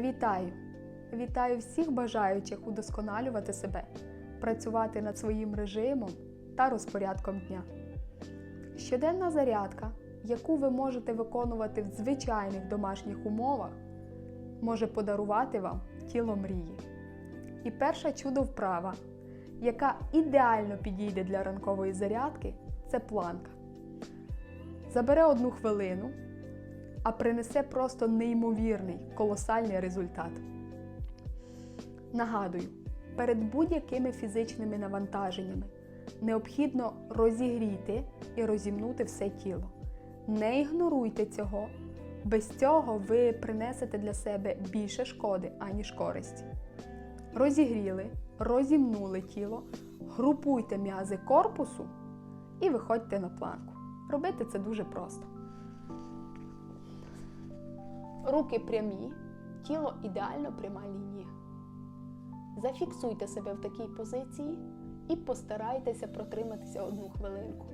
Вітаю! Вітаю всіх бажаючих удосконалювати себе, працювати над своїм режимом та розпорядком дня. Щоденна зарядка, яку ви можете виконувати в звичайних домашніх умовах, може подарувати вам тіло мрії. І перша чудо вправа, яка ідеально підійде для ранкової зарядки, це планка. Забере одну хвилину, а принесе просто неймовірний, колосальний результат. Нагадую, перед будь-якими фізичними навантаженнями необхідно розігріти і розімнути все тіло. Не ігноруйте цього. Без цього ви принесете для себе більше шкоди, аніж користі. Розігріли, розімнули тіло, групуйте м'язи корпусу і виходьте на планку. Робити це дуже просто. Руки прямі, тіло ідеально пряма лінія. Зафіксуйте себе в такій позиції і постарайтеся протриматися одну хвилинку.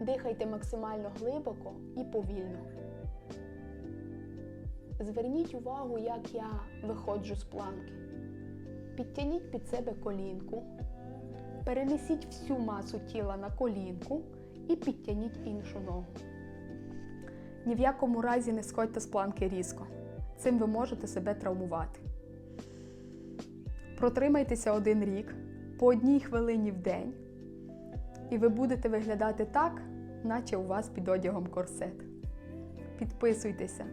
Дихайте максимально глибоко і повільно. Зверніть увагу, як я виходжу з планки. Підтягніть під себе колінку, перенесіть всю масу тіла на колінку і підтягніть іншу ногу. Ні в якому разі не сходьте з планки різко. Цим ви можете себе травмувати. Протримайтеся один рік по одній хвилині в день, і ви будете виглядати так, наче у вас під одягом корсет. Підписуйтеся.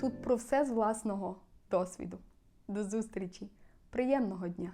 Тут про все з власного досвіду. До зустрічі! Приємного дня!